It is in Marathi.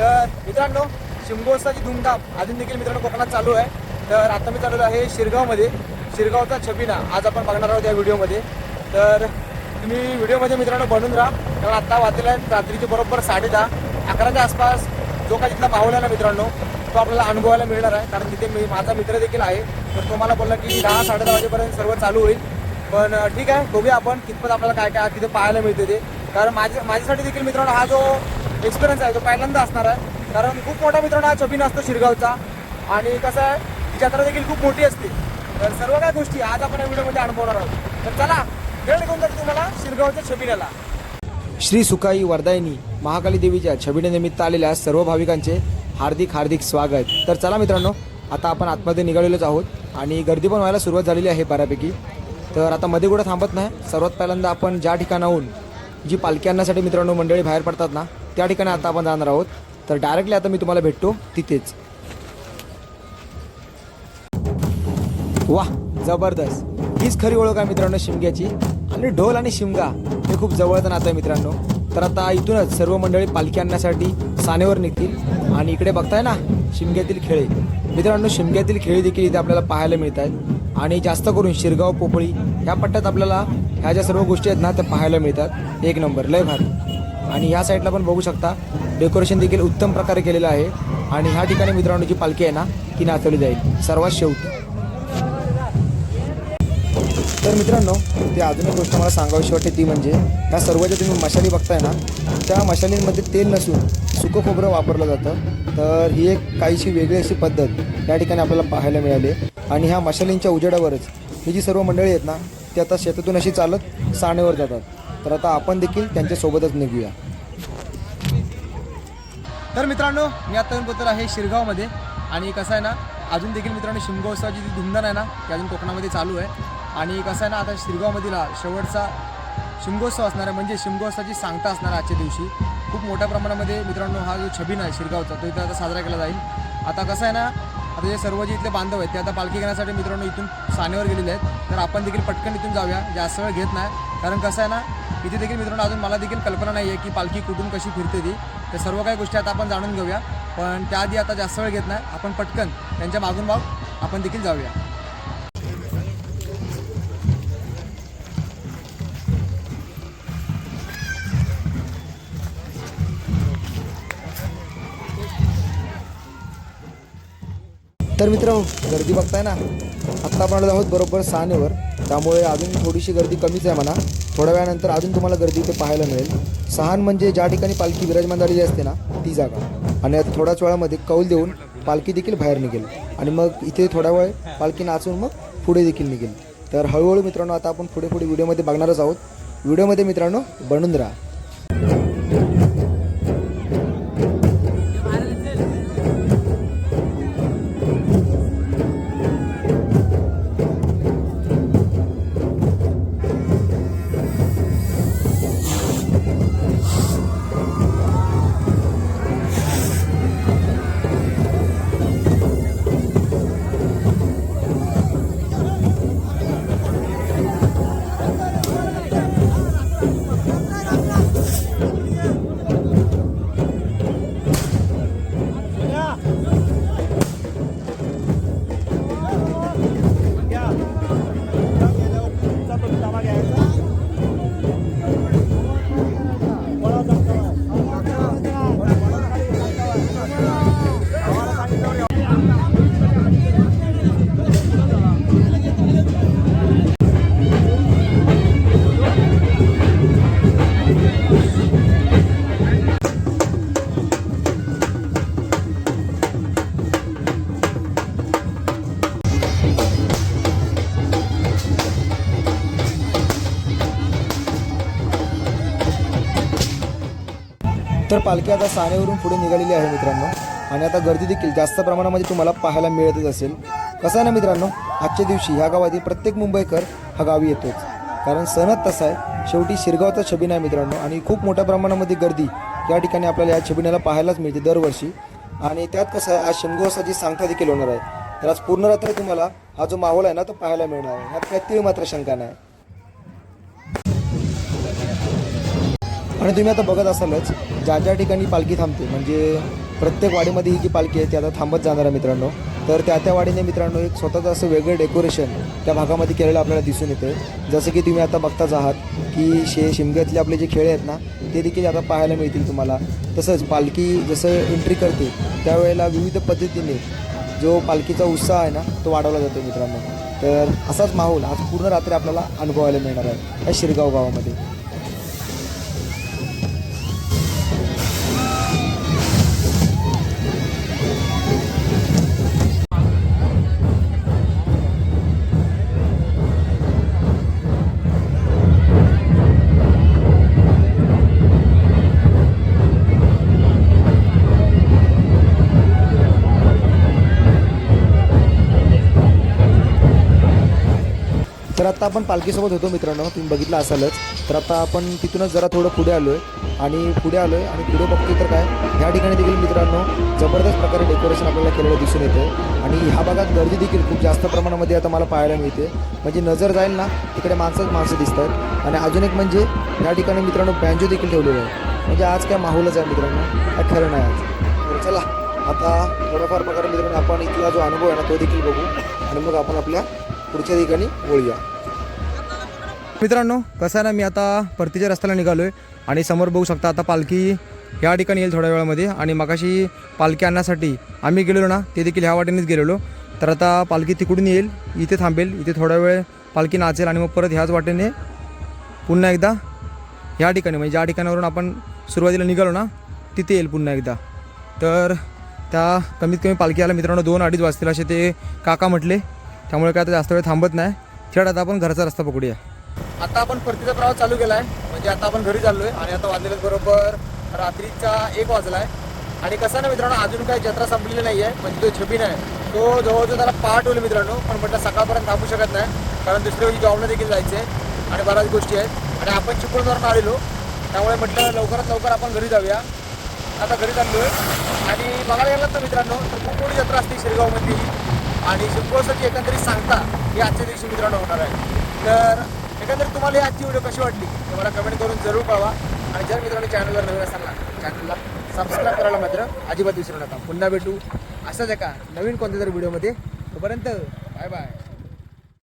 तर मित्रांनो शिमगोत्सवाची धूमधाम अजून देखील मित्रांनो कोकणात चालू आहे. तर आता मी चालू आहे शिरगावमध्ये. शिरगावचा छबिना आज आपण बघणार आहोत या व्हिडिओमध्ये. तर तुम्ही व्हिडिओमध्ये मित्रांनो बनून राहा. कारण आत्ता वाचलेलं आहे रात्रीचे बरोबर साडे दहा अकराच्या आसपास जो काही तिथला माहोल आहे ना मित्रांनो तो आपल्याला अनुभवायला मिळणार आहे. कारण तिथे मी माझा मित्र देखील आहे. तर तो मला बोलला की दहा साडे दहा वाजेपर्यंत सर्व चालू होईल. पण ठीक आहे बघूया आपण कितपत आपल्याला काय काय तिथे पाहायला मिळते ते. कारण माझ्या माझ्यासाठी देखील मित्रांनो हा जो एक्सपिरियन्स आहे तो पहिल्यांदा असणार आहे. कारण खूप मोठा मित्रांनो हा छबीन असतो शिरगावचा. आणि कसं आहे ती जत्रा देखील खूप मोठी असते. तर सर्व काय गोष्टी आज आपण या व्हिडिओमध्ये अनुभवणार आहोत. तर चला वेळ घेऊन जातो तुम्हाला शिरगावच्या छबिन्याला श्री सुकाई वरदायनी महाकाली देवीच्या छबिनेनिमित्त आलेल्या सर्व भाविकांचे हार्दिक हार्दिक स्वागत. तर चला मित्रांनो आता आपण आतमध्ये निघालेलोच आहोत. आणि गर्दी पण व्हायला सुरुवात झालेली आहे बऱ्यापैकी. तर आता मध्ये कुठं थांबत नाही. सर्वात पहिल्यांदा आपण ज्या ठिकाणाहून जी पालखी आणण्यासाठी मित्रांनो मंडळी बाहेर पडतात ना त्या ठिकाणी आता आपण जाणार आहोत. तर डायरेक्टली आता मी तुम्हाला भेटतो तिथेच. वा जबरदस्त. हीच खरी ओळख आहे मित्रांनो शिमग्याची. आणि ढोल आणि शिमगा हे खूप जवळचं नातं आहे मित्रांनो. तर आता इथूनच सर्व मंडळी पालखी आणण्यासाठी सानेवर निघतील. आणि इकडे बघताय ना शिमग्यातील खेळे. मित्रांनो शिमग्यातील खेळी देखील इथे आपल्याला पाहायला मिळत आहेत आणि जास्त करून शिरगाव पोपळी ह्या पट्ट्यात आपल्याला ह्या ज्या सर्व गोष्टी आहेत ना त्या पाहायला मिळतात. एक नंबर लय भारी. आणि ह्या साईडला पण बघू शकता डेकोरेशन देखील उत्तम प्रकारे केलेलं आहे. आणि ह्या ठिकाणी मित्रांनो जी पालखी आहे ना ती नाचवली जाईल. सर्वात शेवटी. तर मित्रांनो ते अजून एक गोष्ट मला सांगावीशी वाटते ती म्हणजे ह्या सर्व ज्या तुम्ही मशाली बघताय ना त्या मशालींमध्ये तेल नसून सुकं खोबरं वापरलं जातं. तर ही एक काहीशी वेगळी अशी पद्धत या ठिकाणी आपल्याला पाहायला मिळाली. आणि ह्या मशालींच्या उजेडावरच ही जी सर्व मंडळी आहेत ना ती आता शेतातून अशी चालत साणेवर जातात. तर आता आपण देखील त्यांच्यासोबतच निघूया. तर मित्रांनो मी आता येऊन पोहोचलो आहे शिरगावमध्ये. आणि कसं आहे ना अजून देखील मित्रांनो शिमगोत्सवाची जी धुमधान आहे ना ती अजून कोकणामध्ये चालू आहे. आणि कसं आहे ना आता शिरगावमधील शेवटचा शिमगोत्सव असणार आहे. म्हणजे शिमगोत्सवाची सांगता असणार आहे आजच्या दिवशी खूप मोठ्या प्रमाणामध्ये मित्रांनो हा जो छबीन आहे शिरगावचा तो इथं आता साजरा केला जाईल. आता कसं आहे ना आता जे सर्व जे इथले बांधव आहेत ते आता पालखी घेण्यासाठी मित्रांनो इथून सानेवर गेलेले आहेत. तर आपण देखील पटकन इथून जाऊया. जास्त वेळ घेत नाही. कारण कसं आहे ना इथे देखील मित्रांनो अजून मला देखील कल्पना नाही आहे की पालखी कुठून कशी फिरते ती. तर सर्व काही गोष्टी आता आपण जाणून घेऊया. पण त्याआधी आता जास्त वेळ घेत नाही. आपण पटकन त्यांच्या मागून माग आपण देखील जाऊया. तर मित्र गर्दी बघताय ना? आत्ता आपण आलो आहोत बरोबर सहानेवर. त्यामुळे अजून थोडीशी गर्दी कमीच आहे म्हणा. थोड्या वेळानंतर अजून तुम्हाला गर्दी इथे पाहायला मिळेल. सहान म्हणजे ज्या ठिकाणी पालखी विराजमान झालेली असते ना ती जागा. आणि थोड्याच वेळामध्ये कौल देऊन पालखी देखील बाहेर निघेल. आणि मग इथे थोडा वेळ पालखी नाचून मग पुढे देखील निघेल. तर हळूहळू मित्रांनो आता आपण पुढे पुढे व्हिडिओमध्ये बघणारच आहोत. व्हिडिओमध्ये मित्रांनो बनून राहा. तर पालखी आता सानेवरून पुढे निघालेली आहे मित्रांनो. आणि आता गर्दी देखील जास्त प्रमाणामध्ये तुम्हाला पाहायला मिळतच असेल. कसं आहे ना मित्रांनो आजच्या दिवशी ह्या गावातील प्रत्येक मुंबईकर हा गावी येतोच. कारण सणच तसा आहे. शेवटी शिरगावचा छबिना आहे मित्रांनो. आणि खूप मोठ्या प्रमाणामध्ये गर्दी या ठिकाणी आपल्याला या छबिन्याला पाहायलाच मिळते दरवर्षी. आणि त्यात कसं आहे आज शिमगोत्सवाची सांगता देखील होणार आहे. तर आज पूर्ण रात्र तुम्हाला हा जो माहोल आहे ना तो पाहायला मिळणार आहे. ह्यात काही तीळ मात्र शंका नाही. आणि तुम्ही आता बघत असालच ज्या ज्या ठिकाणी पालखी थांबते म्हणजे प्रत्येक वाडीमध्ये ही जी पालखी आहे ती आता थांबत जाणार आहे मित्रांनो. तर त्या त्या वाडीने मित्रांनो एक स्वतःचं असं वेगळं डेकोरेशन त्या भागामध्ये केलेलं आपल्याला दिसून येते जसं की तुम्ही आता बघताच आहात की शे शिमग्यातले आपले जे खेळ आहेत ना ते देखील आता पाहायला मिळतील तुम्हाला. तसंच पालखी जसं एंट्री करते त्यावेळेला विविध पद्धतीने जो पालखीचा उत्साह आहे ना तो वाढवला जातो मित्रांनो. तर असाच माहोल आज पूर्ण रात्री आपल्याला अनुभवायला मिळणार आहे या शिरगाव गावामध्ये. आता आपण पालखीसोबत होतो मित्रांनो. तुम्ही बघितलं असालच. तर आता आपण तिथूनच जरा थोडं पुढे आलो आहे आणि पुढे आलो आहे आणि पुढे बघतोय तर काय ह्या ठिकाणी देखील मित्रांनो जबरदस्त प्रकारे डेकोरेशन आपल्याला केलेलं दिसून येतं आणि ह्या भागात गर्दी देखील खूप जास्त प्रमाणामध्ये आता मला पाहायला मिळते. म्हणजे नजर जाईल ना तिकडे माणसंच माणसं दिसत आहेत आणि अजून एक म्हणजे ह्या ठिकाणी मित्रांनो बँजो देखील ठेवलेलं आहे. म्हणजे आज काय माहोलच आहे मित्रांनो. काय खरं नाही आज. चला आता थोड्याफार प्रकारे मित्रांनो आपण इथला जो अनुभव आहे ना तो देखील बघू. आणि मग आपण आपल्या पुढच्या ठिकाणी वळूया. मित्रांनो कसं आहे ना मी आता परतीच्या रस्त्याला निघालो आहे आणि समोर बघू शकता आता पालखी ह्या ठिकाणी येईल थोड्या वेळामध्ये आणि मगाशी पालखी आणण्यासाठी आम्ही गेलेलो ना ते देखील ह्या वाटेनेच गेलेलो. तर आता पालखी तिकडून येईल इथे थांबेल इथे थोडा वेळ पालखी नाचेल आणि मग परत ह्याच वाटेने पुन्हा एकदा ह्या ठिकाणी म्हणजे ज्या ठिकाणावरून आपण सुरुवातीला निघालो ना तिथे येईल पुन्हा एकदा. तर त्या कमीत कमी पालखी आला मित्रांनो दोन अडीच वाजतील असे ते काका म्हटले. त्यामुळे काय आता जास्त वेळ थांबत नाही. थेट आता आपण घरचा रस्ता पकडूया. आता आपण परतीचा प्रवास चालू केला आहे म्हणजे आता आपण घरी चाललो आहे आणि आता वाजलेलं बरोबर रात्रीचा एक वाजला आहे आणि कसं ना मित्रांनो अजून काही जत्रा संपलेली नाही आहे म्हणजे तो छबीन आहे तो जवळजवळ त्याला पाठ होईल मित्रांनो. पण म्हटलं सकाळपर्यंत थांबू शकत नाही कारण दुसऱ्या वेळी जॉबला देखील जायचं आहे आणि बऱ्याच गोष्टी आहेत. आणि आपण चिपळूणवरून आलेलो त्यामुळे म्हटलं लवकरात लवकर आपण घरी जाऊया. आता घरी चाललो आहे आणि बघायला गेलात ना मित्रांनो तर खूप मोठी जत्रा असते शिरगावमध्ये आणि शिरगावसाठी एकंदरीत सांगता ही आजच्या दिवशी मित्रांनो होणार आहे. तर एकंदरीत तुम्हाला ही आजची व्हिडिओ कशी वाटली? ते मला कमेंट करून जरूर कळवा. आणि जर मित्रांनो चॅनलवर नवीन असाल ना चॅनलला सबस्क्राईब करायला मात्र अजिबात विसरू नका. पुन्हा भेटू. असंच एका नवीन कोणत्या तरी व्हिडिओमध्ये तोपर्यंत बाय बाय